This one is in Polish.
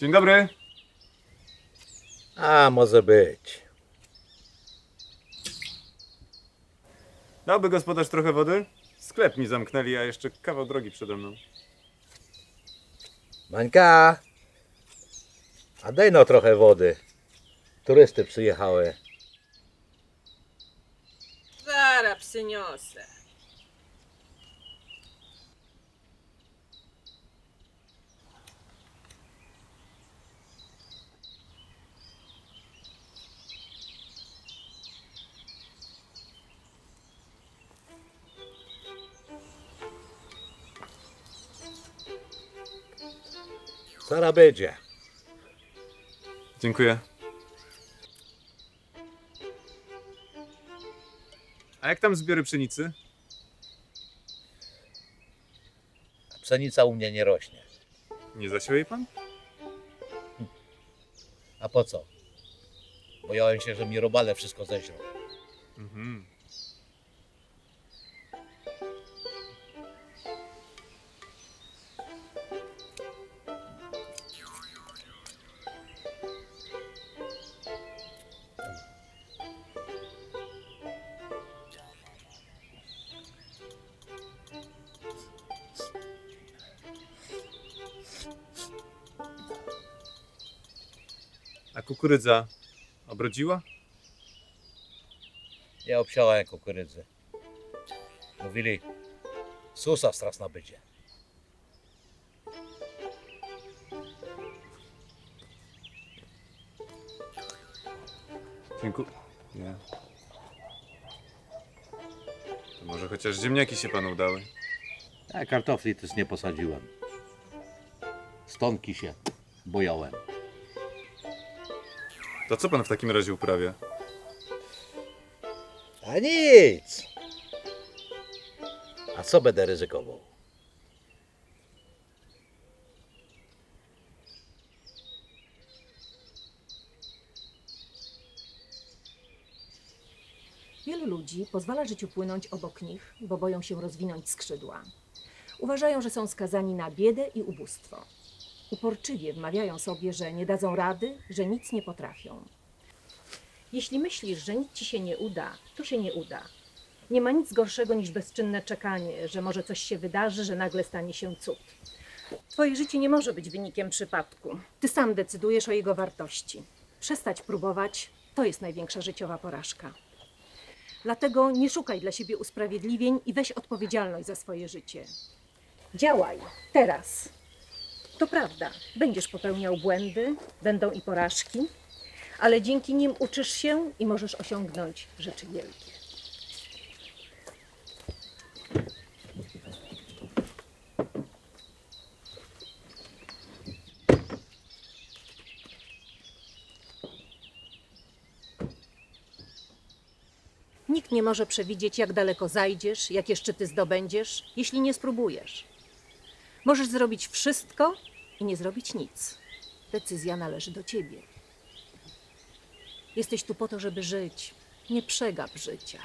Dzień dobry. A, może być. Dałby gospodarz trochę wody? Sklep mi zamknęli, a jeszcze kawał drogi przede mną. Mańka! A daj no trochę wody. Turysty przyjechały. Zaraz przyniosę. Zaraz będzie. Dziękuję. A jak tam zbiory pszenicy? Pszenica u mnie nie rośnie. Nie zasiał jej pan? A po co? Bojąłem się, że mi robale wszystko zeźrą. Mhm. A kukurydza obrodziła? Ja obsiałem kukurydzy. Mówili, susa straszna będzie. Dziękuję. Nie. To może chociaż ziemniaki się panu udały. A kartofli też nie posadziłem. Stonki się bojąłem. To co pan w takim razie uprawia? A nic! A co będę ryzykował? Wielu ludzi pozwala życiu płynąć obok nich, bo boją się rozwinąć skrzydła. Uważają, że są skazani na biedę i ubóstwo. Uporczywie wmawiają sobie, że nie dadzą rady, że nic nie potrafią. Jeśli myślisz, że nic ci się nie uda, to się nie uda. Nie ma nic gorszego niż bezczynne czekanie, że może coś się wydarzy, że nagle stanie się cud. Twoje życie nie może być wynikiem przypadku. Ty sam decydujesz o jego wartości. Przestać próbować to jest największa życiowa porażka. Dlatego nie szukaj dla siebie usprawiedliwień i weź odpowiedzialność za swoje życie. Działaj teraz. To prawda, będziesz popełniał błędy, będą i porażki, ale dzięki nim uczysz się i możesz osiągnąć rzeczy wielkie. Nikt nie może przewidzieć, jak daleko zajdziesz, jakie szczyty zdobędziesz, jeśli nie spróbujesz. Możesz zrobić wszystko i nie zrobić nic. Decyzja należy do ciebie. Jesteś tu po to, żeby żyć. Nie przegap życia.